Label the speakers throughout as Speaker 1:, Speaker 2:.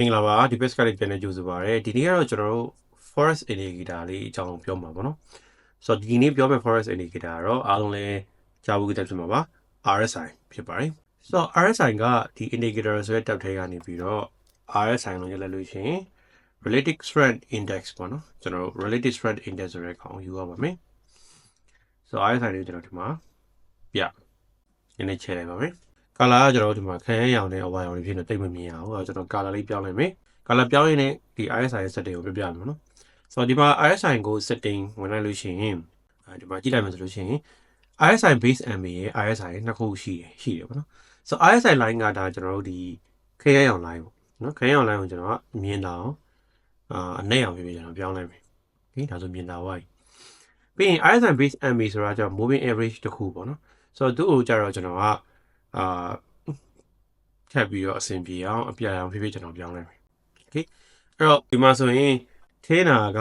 Speaker 1: မင်္ဂလာပါဒီ best ကလေးပြန်နေကြိုဆိုပါရစေဒီနေ့ကတော့ကျွန်တော်တို့ forest indicator လေးအကြောင်းပြောမှာပေါ့နော်ဆိုတော့ဒီနေ့ပြောမယ့် forest indicator ကတော့အားလုံးလည်းကြားဖို့ကြဖြစ်မှာပါ RSI ဖြစ်ပါတယ်ဆိုတော့ RSI ကဒီ indicator ဆိုတဲ့ tab ထဲကနေပြီးတော့ RSI လို့ရလိုက်လို့ရှိရင် relative strength index ပေါ့နော်ကျွန်တော်တို့ relative strength index ဆိုတဲ့ကောင်ယူရပါမယ်ဆိုတော့ RSI လေးကျွန်တော်ဒီမှာပြနည်းနည်းချဲလိုက်ပါမယ် color ကကျွန်တော်တို့ဒီမှာခရဲရောင်နဲ့အဝါရောင်တွေဖြစ်နေတိတ်မမြင်ရဘူးအဲ့တော့ကျွန်တော် color လေးပြောင်းလိုက်မယ်။ color ပြောင်းရင်းနဲ့ဒီ ISI setting ကိုပြပြမယ်နော်။ဆိုတော့ဒီမှာ ISI ကို setting ဝင်လိုက်လို့ရှိရင်ဒီမှာကြည့်လိုက်မယ်ဆိုလို့ရှိရင် ISI base MB ရဲ့ ISI နှစ်ခုရှိတယ်ရှိတယ်ပေါ့နော်။ so ISI line ကဒါကျွန်တော်တို့ဒီခရဲရောင် line ပေါ့နော်ခရဲရောင် line ကိုကျွန်တော်ကမြင်တာအောင်အာအနဲ့အောင်ပြပြကျွန်တော်ပြောင်းလိုက်မယ်။ဒီဒါဆိုမြင်တာဝိုင်းပြီးရင် ISI base MB ဆိုတာကျတော့ moving average တစ်ခုပေါ့နော်။ဆိုတော့သူ့ကိုကြတော့ကျွန်တော်က အာထပ်ပြီးတော့အဆင်ပြေအောင်အပြတ်အောင်ဖြစ်ဖြစ်ကျွန်တော်ပြောင်းလိုက်မယ်โอเคအဲ့တော့ဒီမှာဆိုရင်ထင်းနာက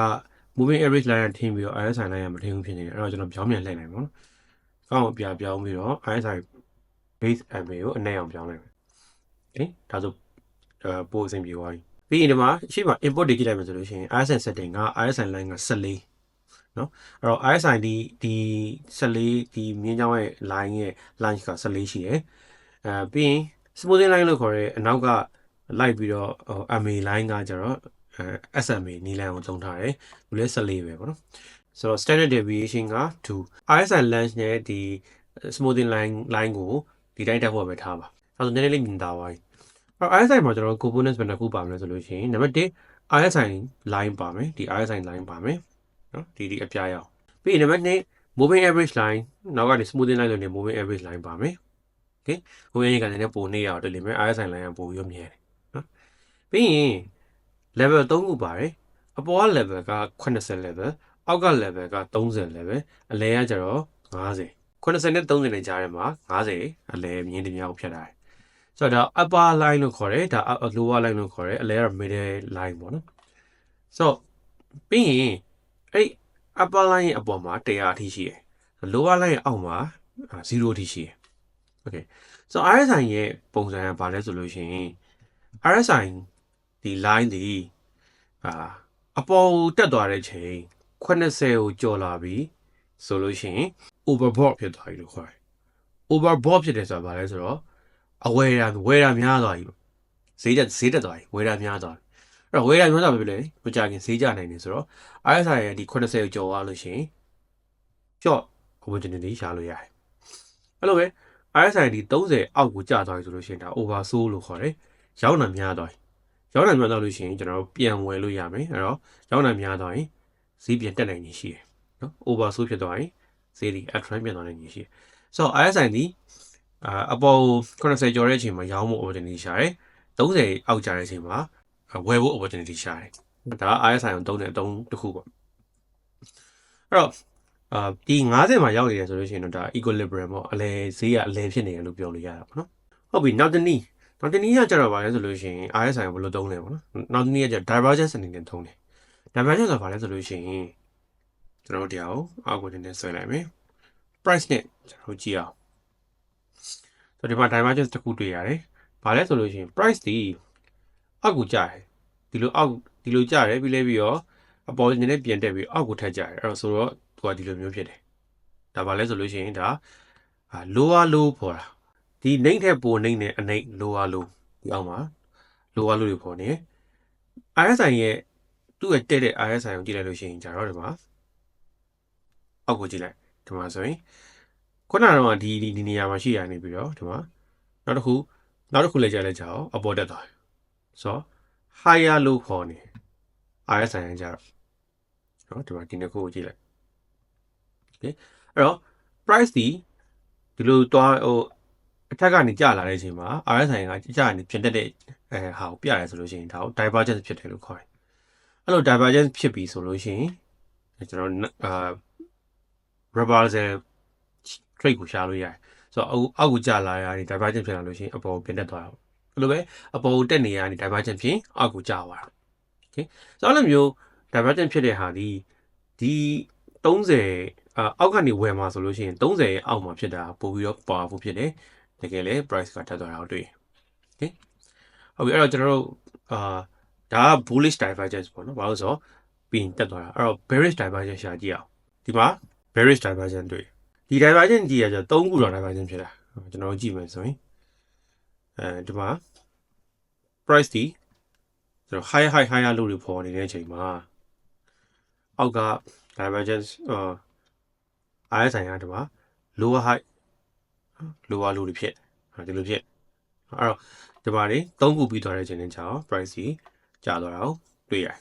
Speaker 1: moving average line ထင်းပြီးတော့ RSI line ကမထင်းဘူးဖြစ်နေတယ်အဲ့တော့ကျွန်တော်ပြောင်းပြန်လှည့်လိုက်ပါတော့ကောင်းအောင်ပြပြောင်းပြီးတော့ RSI base MA ကိုအနဲ့အောင်ပြောင်းလိုက်မယ်โอเคဒါဆိုအဲပိုအဆင်ပြေသွားပြီပြီးရင်ဒီမှာရှေ့မှာ input တွေကြည့်လိုက်မယ်ဆိုလို့ရှိရင် RSI setting က RSI line က14 နော်အဲ့တော့ RSI ဒီဒီ14ဒီမြင်းချောင်းရဲ့ line ရဲ့ line က14ရှိတယ်အဲပြီးရင် smoothing line လို့ခေါ်တဲ့အနောက်ကလိုက်ပြီးတော့ဟို MA line ကကျတော့အဲ SMA နီလန်ကိုသုံးထားတယ်သူလည်း14ပဲပေါ့နော်ဆိုတော့ standard deviation က2 RSI length နဲ့ဒီ smoothing line line ကိုဒီတိုင်းတက်ဖို့ပဲထားပါအဲဆိုနည်းနည်းလေးမြင်သာသွားပြီအဲ့ RSI မှာကျွန်တော် components ဘယ်နှခုပါမလဲဆိုလို့ရှိရင်နံပါတ်1 RSI line ပါမယ်ဒီ RSI line ပါမယ် နော်ဒီဒီအပြားရအောင်ပြီးရင်နံပါတ်2 moving average line နောက်ကနေ smoothing line လို့နေ moving average line ပါမယ် okay ဟိုရင်ကလည်းပိုနေရအောင်တလိမ့်မယ် RSI line ကပိုရောမြဲတယ်နော်ပြီးရင် level 3ခုပါတယ်အပေါ်က level က80 level အောက်က level က30 level အလဲကကျတော့50 80နဲ့30နဲ့ကြားထဲမှာ50အလဲမြင်းတများကိုဖြတ်ထားတယ်ဆိုတော့ဒါ upper line လို့ခေါ်တယ်ဒါ lower line လို့ခေါ်တယ်အလဲက middle line ပေါ့နော်ဆိုတော့ပြီးရင် အဲ့ upper line ရဲ့အပေါ်မှာ100အထိရှိတယ် lower line ရဲ့အောက်မှာ0အထိရှိတယ် okay ဆိုတော့ RSI ရဲ့ပုံစံကဘာလဲဆိုလို့ရှိရင် RSI ဒီ line ဒီအာအပေါ်တက်သွားတဲ့ချိန်80ကိုကျော်လာပြီဆိုလို့ရှိရင် overbought ဖြစ်သွားပြီလို့ခေါ်တယ် overbought ဖြစ်တယ်ဆိုတာဘာလဲဆိုတော့အဝယ်ရဝယ်ရများသွားပြီဈေးတက်ဈေးတက်သွားပြီဝယ်ရများသွားပြီအဲ့ တော့ဝယ်ရများသွားပြီလေမကြခင်ဈေးကျနိုင်နေဆိုတော့ RSI ရဲ့ဒီ80ကိုကျော်သွားလို့ရှိရင် short opportunity ရှာလို့ရတယ်အဲ့လိုပဲ RSI ဒီ30အောက်ကိုကျသွားပြီဆိုလို့ရှိရင်ဒါ oversold လို့ခေါ်တယ်ရောက်နာများသွားပြီရောက်နာများသွားလို့ရှိရင်ကျွန်တော်တို့ပြန်ဝယ်လို့ရမယ်အဲ့တော့ရောက်နာများသွားရင်ဈေးပြန်တက်နိုင်နေရှိတယ်နော် oversold ဖြစ်သွားရင်ဈေးဒီ uptrend ပြန်သွားနိုင်နေရှိတယ်ဆိုတော့ RSI ဒီအာအပေါ်90ကျော်တဲ့အချိန်မှာရောင်းဖို့ opportunity ရှာတယ်30အောက်ကျတဲ့အချိန်မှာ ဝယ်ဖို့ opportunity ရှာတယ်ဒါ RSI ကိုသုံးတဲ့အသုံးတစ်ခုပေါ့အဲ့တော့အာဒီ90မှာရောက်နေတယ်ဆိုလို့ရှိရင်တော့ဒါ equilibrium ပေါ့အလဲဈေးကအလဲဖြစ်နေတယ်လို့ပြောလို့ရတာပေါ့နော်ဟုတ်ပြီနောက်တစ်နည်းနောက်တစ်နည်းကကျတော့ဗာလဲဆိုလို့ရှိရင် RSI ကိုဘယ်လိုသုံးလဲပေါ့နော်နောက်တစ်နည်းကကျ divergence အနေနဲ့သုံးတယ် divergence ဆိုတာဗာလဲဆိုလို့ရှိရင်ကျွန်တော်တို့တရားကိုအောက်ကိုတင်နေဆွဲလိုက်မယ် price နဲ့ကျွန်တော်တို့ကြည့်အောင်ဆိုတော့ဒီမှာ divergence တစ်ခုတွေ့ရတယ်ဗာလဲဆိုလို့ရှိရင် price ဒီ အောက်ကိုကျတယ်ဒီလိုအောက်ဒီလိုကျတယ်ပြီးလဲပြီးတော့အပေါ်နေနဲ့ပြန်တက်ပြီးအောက်ကိုထက်ကျတယ်အဲ့တော့ဆိုတော့သူကဒီလိုမျိုးဖြစ်တယ်ဒါပါလဲဆိုလို့ရှိရင်ဒါအာ lower low ပေါ်တာဒီနှိမ့်ထက်ပိုနှိမ့်တဲ့အနှိမ့် lower low ဒီအောက်မှာ lower low တွေပေါ်နေ RSI ရဲ့သူ့ရဲ့တက်တဲ့ RSI ကိုကြည့်လိုက်လို့ရှိရင်じゃတော့ဒီမှာအောက်ကိုကြည့်လိုက်ဒီမှာဆိုရင်ခုနကတော့ဒီဒီနေရာမှာရှိရနေပြီးတော့ဒီမှာနောက်တစ်ခုနောက်တစ်ခုလည်းကြားလိုက်ကြအောင်အပေါ်တက်သွားတယ် ဆိုတော့ higher low ခေါ်နေ RSI ကကြတော့နော်ဒီမှာဒီနှစ်ခုကိုကြည့်လိုက် okay အဲ့တော့ price ဒီဒီလိုတွားဟိုအထက်ကနေကျလာတဲ့အချိန်မှာ RSI ကကျနေပြင်တက်တဲ့အဲဟာကိုပြရဲဆိုလို့ရှိရင်ဒါကို divergence ဖြစ်တယ်လို့ခေါ်တယ်အဲ့လို divergence ဖြစ်ပြီဆိုလို့ရှိရင်ကျွန်တော်အာ reversal trade ကိုရှာလို့ရတယ်ဆိုတော့အောက်ကိုကျလာရရင် divergence ဖြစ်လာလို့ရှိရင်အပေါ်ပြင်တက်သွားတာ အဲ့လိုပဲအပေါ်တက်နေရရင် divergence ဖြစ်အောက်ကိုကျသွားတာ okay ဆိုတော့အဲ့လိုမျိုး divergence ဖြစ်တဲ့ဟာဒီဒီ30အာအောက်ကနေဝယ်မှာဆိုလို့ရှိရင်30ရဲ့အောက်မှာဖြစ်တာပို့ပြီးတော့ powerful ဖြစ်တယ်တကယ်လဲ price ကထပ်သွားတာကိုတွေ့ okay ဟုတ်ပြီအဲ့တော့ကျွန်တော်တို့အာဒါက bullish divergence ပေါ့နော်ဘာလို့လဲဆိုတော့ပြီးရင်တက်သွားတာအဲ့တော့ bearish divergence ရှာကြည့်အောင်ဒီမှာ bearish divergence တွေ့ဒီ divergence ကြီးကကျတော့၃ခုတော့ divergence ဖြစ်တာကျွန်တော်တို့ကြည့်မယ်ဆိုရင် အဲဒီမှာ price ဒီကျွန်တော် high high higher low တွေပေါ်နေတဲ့အချိန်မှာအောက်က divergence အာ RSI ကဒီမှာ lower high lower low တွေဖြစ်ဟာဒီလိုဖြစ်အဲ့တော့ဒီမှာနေ၃ခုပြီးသွားတဲ့အချိန်နဲ့ကြာအောင် price ကြီးကြာသွားတာကိုတွေ့ရတယ်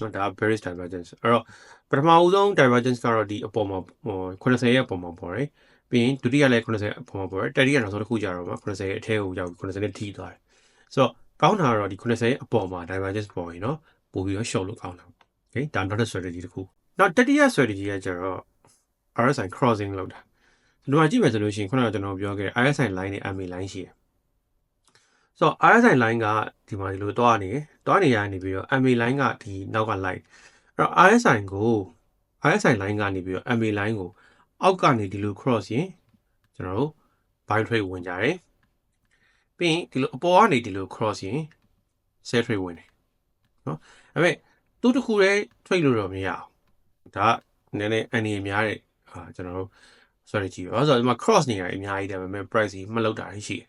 Speaker 1: နော်ဒါ bearish divergence အဲ့တော့ပထမဦးဆုံး divergence ကတော့ဒီအပေါ်မှာဟို80ရဲ့အပေါ်မှာပေါ်တယ် ပြီးရင်ဒုတိယလည်း80အပေါ်မှာပေါ်တယ်တတိယနောက်ဆုံးတစ်ခုကြာတော့မှ80ရဲ့အထဲကိုရောက်80နဲ့ထိသွားတယ်ဆိုတော့ကောင်းတာကတော့ဒီ80ရဲ့အပေါ်မှာ divergence ပေါ်ရင်နော်ပို့ပြီးတော့ short လို့ကောင်းတာ okay ဒါနောက်တစ် strategy တစ်ခုနောက်တတိယ strategy ကကျတော့ RSI crossing လောက်တာဒီမှာကြည့်မယ်ဆိုလို့ရှိရင်ခုနကကျွန်တော်ပြောခဲ့တဲ့ RSI line နဲ့ MA line ရှိတယ်ဆိုတော့ RSI line ကဒီမှာဒီလိုတွားနေတွားနေရနေပြီးတော့ MA line ကဒီနောက်က line အဲ့တော့ RSI ကို RSI line ကနေပြီးတော့ MA line ကို အောက်ကနေဒီလို cross ရင်ကျွန်တော်တို့ buy trade ဝင်ကြတယ်ပြီးရင်ဒီလိုအပေါ်ကနေဒီလို cross ရင် sell trade ဝင်တယ်နော်ဒါပေမဲ့သူ့တစ်ခုတည်း trade လို့တော့မရအောင်ဒါကနည်းနည်းအန်ဒီများတဲ့ဟာကျွန်တော်တို့ strategy ပဲဆိုတော့ဒီမှာ cross နေရတယ်အများကြီးဒါပေမဲ့ price ကြီးမလောက်တာရှိတယ်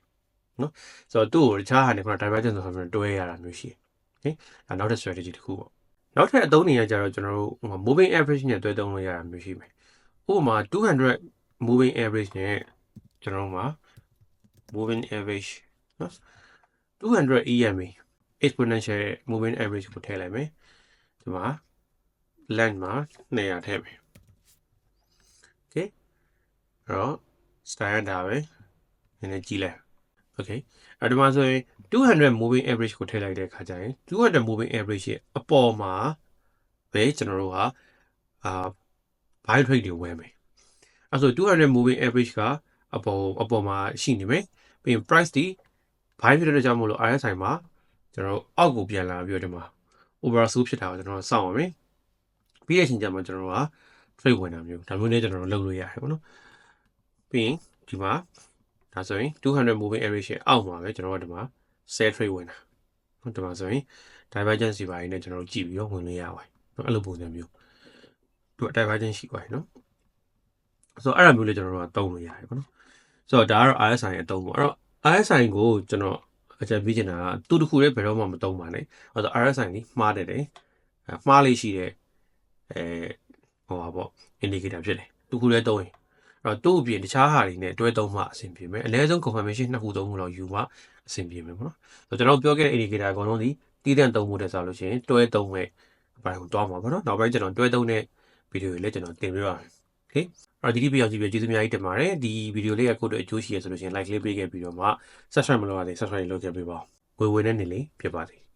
Speaker 1: နော်ဆိုတော့သူ့ကိုတခြားဟာနေခုန divergence ဆိုဆိုတွဲရတာမျိုးရှိတယ်ဟင်ဒါနောက်ထပ် strategy တစ်ခုပေါ့နောက်ထပ်အသုံးနေရကြတော့ကျွန်တော်တို့ဟို moving average နဲ့တွဲသုံးလို့ရတာမျိုးရှိမယ် ဥပမာ200 moving average နဲ့ကျွန်တော်တို့မှာ moving average နော်200 EMA exponential moving average ကိုထည့်လိုက်မယ်ဒီမှာ length မှာ200ထည့်မယ် okay အဲ့တော့ standard ဒါပဲနည်းနည်းကြည့်လိုက် okay အဲ့ဒီမှာဆိုရင်200 moving average ကိုထည့်လိုက်တဲ့အခါကျရင်200 moving average ရဲ့အပေါ်မှာပဲကျွန်တော်တို့ဟာအာ buy trade တွေဝယ်မယ်အဲ့ဆို200 moving average ကအပေါ်အပေါ်မှာရှိနေမယ်ပြီးရင် price ဒီ buy ဖြစ်တဲ့ကြောင့်မို့လို့ RSI မှာကျွန်တော်တို့အောက်ကိုပြန်လာပြီးတော့ဒီမှာ oversold ဖြစ်တာကိုကျွန်တော်တို့စောင့်ပါမယ်ပြီးတဲ့အချိန်ကျမှကျွန်တော်တို့က trade ဝင်တာမျိုးဒါမျိုးနဲ့ကျွန်တော်တို့လုပ်လို့ရတယ်ပေါ့နော်ပြီးရင်ဒီမှာဒါဆိုရင်200 moving average ရဲ့အောက်မှာပဲကျွန်တော်တို့ဒီမှာ sell trade ဝင်တာနော်ဒီမှာဆိုရင် divergence စီပါရင်းနဲ့ကျွန်တော်တို့ကြည့်ပြီးတော့ဝင်လို့ရပါတယ်နော်အဲ့လိုပုံစံမျိုး သူ divergence ရှိပါတယ်နော်ဆိုတော့အဲ့လိုမျိုးလေးကျွန်တော်တို့ကသုံးလို့ရတယ်ပေါ့နော်ဆိုတော့ဒါကတော့ RSI ရဲ့အသုံးပေါ့အဲ့တော့ RSI ကိုကျွန်တော်အကြံပေးချင်တာကသူ့တစ်ခုတည်းဘယ်တော့မှမသုံးပါနဲ့အဲ့တော့ RSI นี่မှားတယ်တယ်မှားလေးရှိတဲ့အဲဟိုပါပေါ့ indicator ဖြစ်တယ်သူခုလည်းသုံးရင်အဲ့တော့သူ့အပြင်တခြားဟာတွေနဲ့တွဲသုံးမှအဆင်ပြေမယ်အနည်းဆုံး confirmation နှစ်ခုသုံးခုလောက်ယူမှအဆင်ပြေမယ်ပေါ့နော်ဆိုတော့ကျွန်တော်ပြောခဲ့တဲ့ indicator အကုန်လုံးဒီတည်တဲ့သုံးမှုတဲ့ဆိုလို့ရှိရင်တွဲသုံးမဲ့အပိုင်းကိုတွားမှာပေါ့နော်နောက်ပိုင်းကျွန်တော်တွဲသုံးတဲ့ ဗီဒီယိုတွေလည်းကျွန်တော်တင်ပြပါမယ် okay အဲ့ဒီဗီဒီယိုကြည့်ပြီးကျေးဇူးအများကြီးတင်ပါတယ်ဒီဗီဒီယိုလေးကကိုယ့်အတွက်အကျိုးရှိရဆိုလို့ရှိရင် like လေးပေးခဲ့ပြီးတော့မှ subscribe မလုပ်ရသေး subscribe လုပ်ခဲ့ပေးပါဦးဝေဝေနဲ့နေလေးဖြစ်ပါစေ